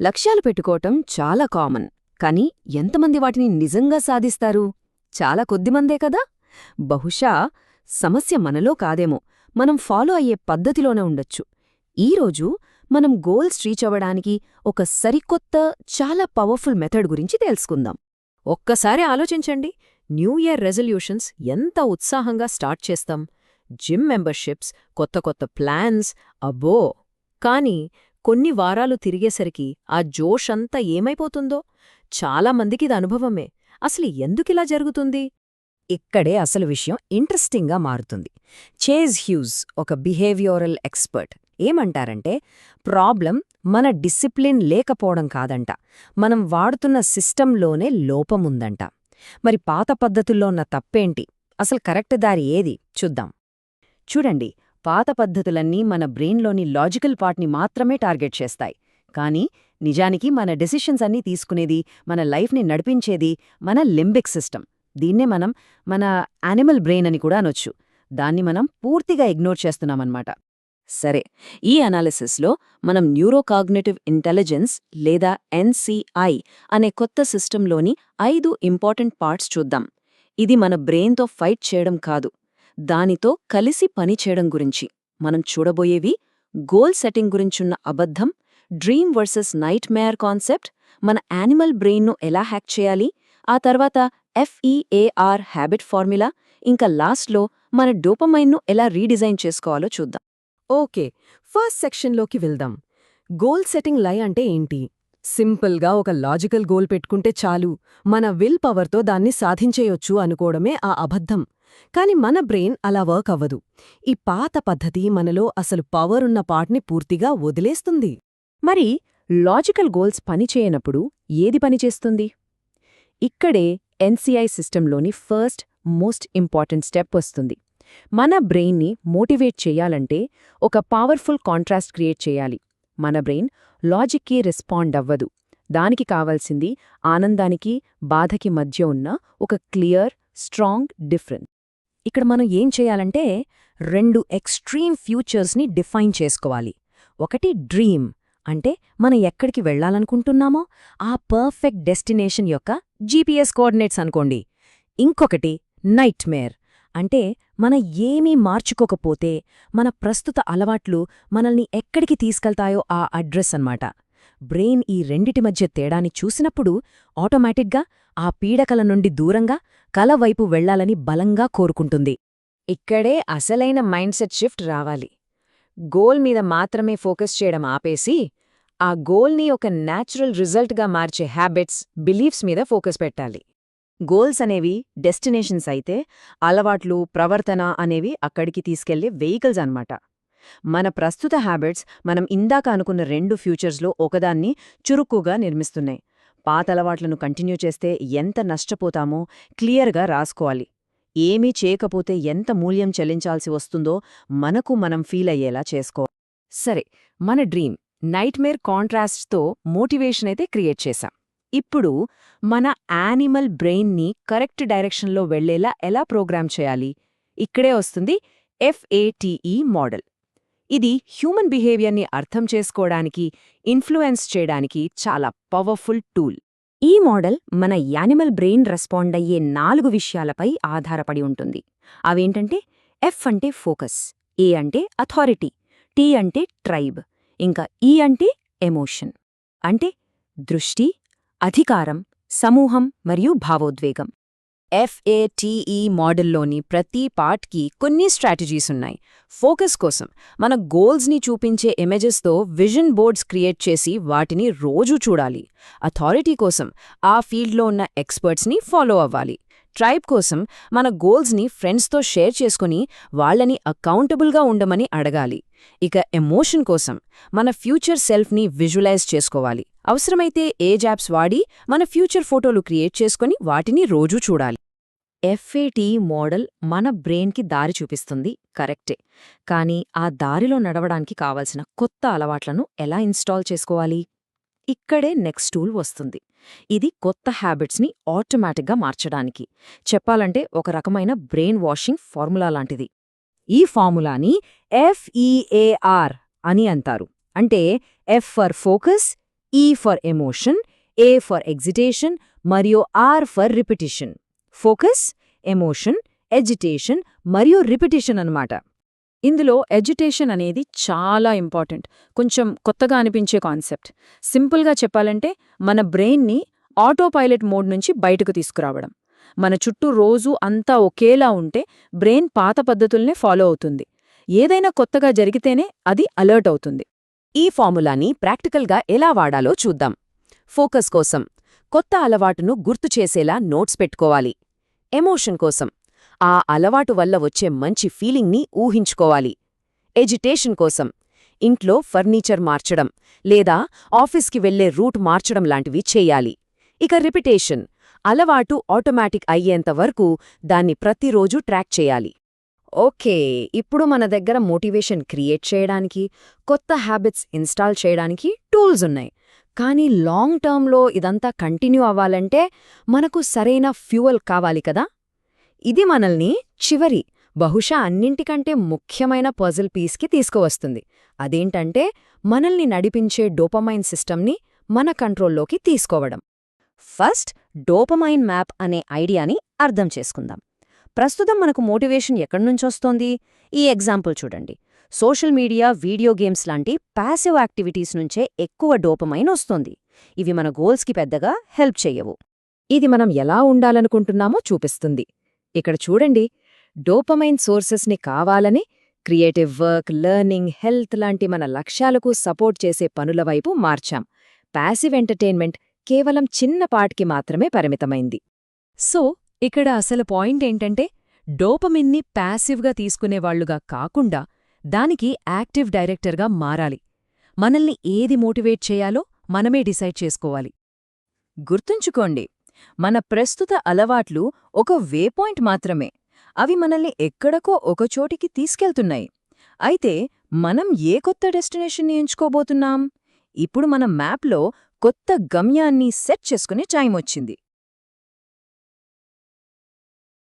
లక్ష్యాలు పెట్టుకోవటం చాలా కామన్. కానీ ఎంతమంది వాటిని నిజంగా సాధిస్తారు? చాలా కొద్దిమందే కదా? బహుశా సమస్య మనలో కాదేమో. మనం ఫాలో అయ్యే పద్ధతిలోనే ఉండొచ్చు. ఈరోజు మనం గోల్స్ రీచ్ అవ్వడానికి ఒక సరికొత్త చాలా పవర్ఫుల్ మెథడ్ గురించి తెలుసుకుందాం. ఒక్కసారి ఆలోచించండి. న్యూ ఇయర్ రెజల్యూషన్స్ ఎంత ఉత్సాహంగా స్టార్ట్ చేస్తాం? జిమ్ మెంబర్షిప్స్ కొత్త కొత్త ప్లాన్స్ అబ్బో! కానీ కొన్ని వారాలు తిరిగేసరికి ఆ జోష్ అంతా ఏమైపోతుందో? చాలా మందికి ఇది అనుభవమే. అసలు ఎందుకిలా జరుగుతుంది? ఇక్కడే అసలు విషయం ఇంట్రెస్టింగ్గా మారుతుంది. చేజ్ హ్యూజ్ ఒక బిహేవియోరల్ ఎక్స్పర్ట్ ఏమంటారంటే ప్రాబ్లం మన డిసిప్లిన్ లేకపోవడం కాదంట. మనం వాడుతున్న సిస్టంలోనే లోపముందంట. మరి పాత పద్ధతుల్లో ఉన్న తప్పేంటి? అసలు కరెక్ట్ దారి ఏది? చూద్దాం. చూడండి పాత పద్ధతులన్నీ మన బ్రెయిన్లోని లాజికల్ పార్ట్ని మాత్రమే టార్గెట్ చేస్తాయి. కానీ నిజానికి మన డెసిషన్స్ అన్నీ తీసుకునేది మన లైఫ్ని నడిపించేది మన లింబిక్ సిస్టమ్. దీన్నే మనం మన యానిమల్ బ్రెయిన్ అని కూడా అనొచ్చు. దాన్ని మనం పూర్తిగా ఇగ్నోర్ చేస్తున్నామన్నమాట. సరే ఈ అనాలిసిస్లో మనం న్యూరోకాగ్నేటివ్ ఇంటెలిజెన్స్ లేదా ఎన్సిఐ అనే కొత్త సిస్టంలోని ఐదు ఇంపార్టెంట్ పార్ట్స్ చూద్దాం. ఇది మన బ్రెయిన్తో ఫైట్ చేయడం కాదు. దానితో కలిసి పనిచేయడం గురించి. మనం చూడబోయేవి గోల్ సెట్టింగ్ గురించున్న అబద్ధం dream versus nightmare concept మన యానిమల్ బ్రెయిన్ను ఎలా హ్యాక్ చేయాలి ఆ తర్వాత ఎఫ్ఈఏఆర్ హ్యాబిట్ ఫార్ములా ఇంకా లాస్ట్లో మన డోపమైన్ను ఎలా రీడిజైన్ చేసుకోవాలో చూద్దాం. ఓకే ఫస్ట్ సెక్షన్లోకి వెళ్దాం. గోల్ సెట్టింగ్ లై అంటే ఏంటి? సింపుల్గా ఒక లాజికల్ గోల్ పెట్టుకుంటే చాలు మన విల్ పవర్తో దాన్ని సాధించేయొచ్చు అనుకోవడమే ఆ అబద్ధం. కాని మన బ్రెయిన్ అలా వర్క్ అవ్వదు. ఈ పాత పద్ధతి మనలో అసలు పవర్ ఉన్న పార్ట్ని పూర్తిగా వదిలేస్తుంది. మరి లాజికల్ గోల్స్ పనిచేయనప్పుడు ఏది పనిచేస్తుంది ఇక్కడే ఎన్సీఐ సిస్టంలోని ఫస్ట్ మోస్ట్ ఇంపార్టెంట్ స్టెప్ వస్తుంది. మన బ్రెయిన్ని మోటివేట్ చేయాలంటే ఒక పవర్ఫుల్ కాంట్రాస్ట్ క్రియేట్ చేయాలి. మన బ్రెయిన్ లాజిక్కి రెస్పాండ్ అవ్వదు. దానికి కావాల్సింది ఆనందానికి బాధకి మధ్య ఉన్న ఒక క్లియర్ స్ట్రాంగ్ డిఫరెన్స్. ఇక్కడ మనం ఏం చేయాలంటే రెండు ఎక్స్ట్రీమ్ ఫ్యూచర్స్ని డిఫైన్ చేసుకోవాలి. ఒకటి డ్రీమ్ అంటే మనం ఎక్కడికి వెళ్ళాలనుకుంటున్నామో ఆ పర్ఫెక్ట్ డెస్టినేషన్ యొక్క జీపీఎస్ కోఆర్డినేట్స్ అనుకోండి. ఇంకొకటి నైట్ మేర్ అంటే మన ఏమీ మార్చుకోకపోతే మన ప్రస్తుత అలవాట్లు మనల్ని ఎక్కడికి తీసుకెళ్తాయో ఆ అడ్రస్ అన్నమాట. బ్రెయిన్ ఈ రెండిటి మధ్య తేడాని చూసినప్పుడు ఆటోమేటిక్గా ఆ పీడకల నుండి దూరంగా కల వైపు వెళ్ళాలని బలంగా కోరుకుంటుంది. ఇక్కడే అసలైన మైండ్ సెట్ షిఫ్ట్ రావాలి. గోల్ మీద మాత్రమే ఫోకస్ చేయడం ఆపేసి ఆ గోల్ని ఒక న్యాచురల్ రిజల్ట్గా మార్చే హ్యాబిట్స్ బిలీఫ్స్ మీద ఫోకస్ పెట్టాలి. గోల్స్ అనేవి డెస్టినేషన్స్ అయితే అలవాట్లు ప్రవర్తన అనేవి అక్కడికి తీసుకెళ్ళే వెహికల్స్ అన్నమాట. మన ప్రస్తుత హ్యాబిట్స్ మనం ఇందాక అనుకున్న రెండు ఫ్యూచర్స్లో ఒకదాన్ని చురుక్కుగా నిర్మిస్తున్నాయి. పాత అలవాట్లను కంటిన్యూ చేస్తే ఎంత నష్టపోతామో క్లియర్గా రాసుకోవాలి. ఏమీ చేయకపోతే ఎంత మూల్యం చెల్లించాల్సి వస్తుందో మనకు మనం ఫీల్ అయ్యేలా చేసుకో. సరే మన డ్రీమ్ నైట్మేర్ కాంట్రాస్ట్తో మోటివేషన్ అయితే క్రియేట్ చేశాం. ఇప్పుడు మన యానిమల్ బ్రెయిన్ని కరెక్ట్ డైరెక్షన్లో వెళ్ళేలా ఎలా ప్రోగ్రామ్ చేయాలి? ఇక్కడే వస్తుంది ఎఫ్ఏటిఈ మోడల్. ఇది హ్యూమన్ బిహేవియర్ని అర్థం చేసుకోవడానికి ఇన్ఫ్లుయెన్స్ చేయడానికి చాలా పవర్ఫుల్ టూల్. ఈ మోడల్ మన యానిమల్ బ్రెయిన్ రెస్పాండ్ అయ్యే నాలుగు విషయాలపై ఆధారపడి ఉంటుంది. అవేంటంటే ఎఫ్ అంటే ఫోకస్ ఏ అంటే అథారిటీ టీ అంటే ట్రైబ్ ఇంకా ఈ అంటే ఎమోషన్. అంటే దృష్టి అధికారం సమూహం మరియు భావోద్వేగం. ఎఫ్ఏటీఈ మోడల్లోని ప్రతి పార్ట్కి కొన్ని స్ట్రాటజీస్ ఉన్నాయి. ఫోకస్ కోసం మన గోల్స్ని చూపించే ఇమేజెస్తో విజన్ బోర్డ్స్ క్రియేట్ చేసి వాటిని రోజూ చూడాలి. అథారిటీ కోసం ఆ ఫీల్డ్లో ఉన్న ఎక్స్పర్ట్స్ని ఫాలో అవ్వాలి. ట్రైబ్ కోసం మన గోల్స్ని ఫ్రెండ్స్తో షేర్ చేసుకుని వాళ్ళని అకౌంటబుల్గా ఉండమని అడగాలి. ఇక ఎమోషన్ కోసం మన ఫ్యూచర్ సెల్ఫ్ని విజువలైజ్ చేసుకోవాలి. అవసరమైతే ఏజ్ యాప్స్ వాడి మన ఫ్యూచర్ ఫోటోలు క్రియేట్ చేసుకుని వాటిని రోజూ చూడాలి. ఎఫ్ఏటీ మోడల్ మన బ్రెయిన్కి దారి చూపిస్తుంది కరెక్టే. కానీ ఆ దారిలో నడవడానికి కావలసిన కొత్త అలవాట్లను ఎలా ఇన్స్టాల్ చేసుకోవాలి? ఇక్కడే నెక్స్ట్ టూల్ వస్తుంది. ఇది కొత్త హ్యాబిట్స్ని ఆటోమేటిక్గా మార్చడానికి. చెప్పాలంటే ఒక రకమైన బ్రెయిన్ వాషింగ్ ఫార్ములా లాంటిది. ఈ ఫార్ములాని ఎఫ్ఈఏఆర్ అని అంటారు. అంటే F for focus E for emotion A for excitation మరియు R for repetition. Focus emotion agitation మరియు రిపిటిషన్ అన్నమాట. ఇందులో ఎడ్యుటేషన్ అనేది చాలా ఇంపార్టెంట్ కొంచెం కొత్తగా అనిపించే కాన్సెప్ట్ సింపుల్గా చెప్పాలంటే మన బ్రెయిన్ని ఆటోపైలట్ మోడ్ నుంచి బయటకు తీసుకురావడం. మన చుట్టూ రోజూ అంతా ఒకేలా ఉంటే బ్రెయిన్ పాత పద్ధతుల్నే ఫాలో అవుతుంది. ఏదైనా కొత్తగా జరిగితేనే అది అలర్ట్ అవుతుంది. ఈ ఫార్ములాని ప్రాక్టికల్గా ఎలా వాడాలో చూద్దాం. ఫోకస్ కోసం కొత్త అలవాటును గుర్తు చేసేలా నోట్స్ పెట్టుకోవాలి. ఎమోషన్ కోసం ఆ అలవాటు వల్ల వచ్చే మంచి ఫీలింగ్ని ఊహించుకోవాలి. ఎజిటేషన్ కోసం ఇంట్లో ఫర్నిచర్ మార్చడం లేదా ఆఫీస్కి వెళ్ళే రూట్ మార్చడం లాంటివి చెయ్యాలి ఇక రిపిటేషన్ అలవాటు ఆటోమేటిక్ అయ్యేంత వరకు దాన్ని ప్రతిరోజూ ట్రాక్ చేయాలి. ఓకే ఇప్పుడు మన దగ్గర మోటివేషన్ క్రియేట్ చేయడానికి కొత్త హ్యాబిట్స్ ఇన్స్టాల్ చేయడానికి టూల్స్ ఉన్నాయి. కానీ లాంగ్ టర్మ్లో ఇదంతా కంటిన్యూ అవ్వాలంటే మనకు సరైన ఫ్యూయల్ కావాలి కదా? ఇది మనల్ని చివరి బహుశా అన్నింటికంటే ముఖ్యమైన పజిల్ పీస్కి తీసుకువస్తుంది. అదేంటంటే మనల్ని నడిపించే డోపమైన్ సిస్టమ్ని మన కంట్రోల్లోకి తీసుకోవడం. ఫస్ట్ డోపమైన్ మ్యాప్ అనే ఐడియాని అర్థం చేసుకుందాం. ప్రస్తుతం మనకు మోటివేషన్ ఎక్కడ్నుంచొస్తోంది ఈ ఎగ్జాంపుల్ చూడండి. సోషల్ మీడియా వీడియో గేమ్స్ లాంటి ప్యాసివ్ యాక్టివిటీస్ నుంచే ఎక్కువ డోపమైన్ వస్తోంది. ఇవి మన గోల్స్కి పెద్దగా హెల్ప్ చెయ్యవు ఇది మనం ఎలా ఉండాలనుకుంటున్నామో చూపిస్తుంది. ఇక్కడ చూడండి డోపమైన్ సోర్సెస్ని కావాలని క్రియేటివ్ వర్క్ లెర్నింగ్ హెల్త్ లాంటి మన లక్ష్యాలకు సపోర్ట్ చేసే పనుల వైపు మార్చాం. ప్యాసివ్ ఎంటర్టైన్మెంట్ కేవలం చిన్నపాటికి మాత్రమే పరిమితమైంది. సో ఇక్కడ అసలు పాయింట్ ఏంటంటే డోపమిన్ని ప్యాసివ్గా తీసుకునేవాళ్ళుగా కాకుండా దానికి యాక్టివ్ డైరెక్టర్గా మారాలి. మనల్ని ఏది మోటివేట్ చేయాలో మనమే డిసైడ్ చేసుకోవాలి. గుర్తుంచుకోండి మన ప్రస్తుత అలవాట్లు ఒక వేపాయింట్ మాత్రమే. అవి మనల్ని ఎక్కడకో ఒకచోటికి తీసుకెళ్తున్నాయి. అయితే మనం ఏ కొత్త డెస్టినేషన్ని ఎంచుకోబోతున్నాం ఇప్పుడు మన మ్యాప్లో కొత్త గమ్యాన్ని సెట్ చేసుకునే టైం వచ్చింది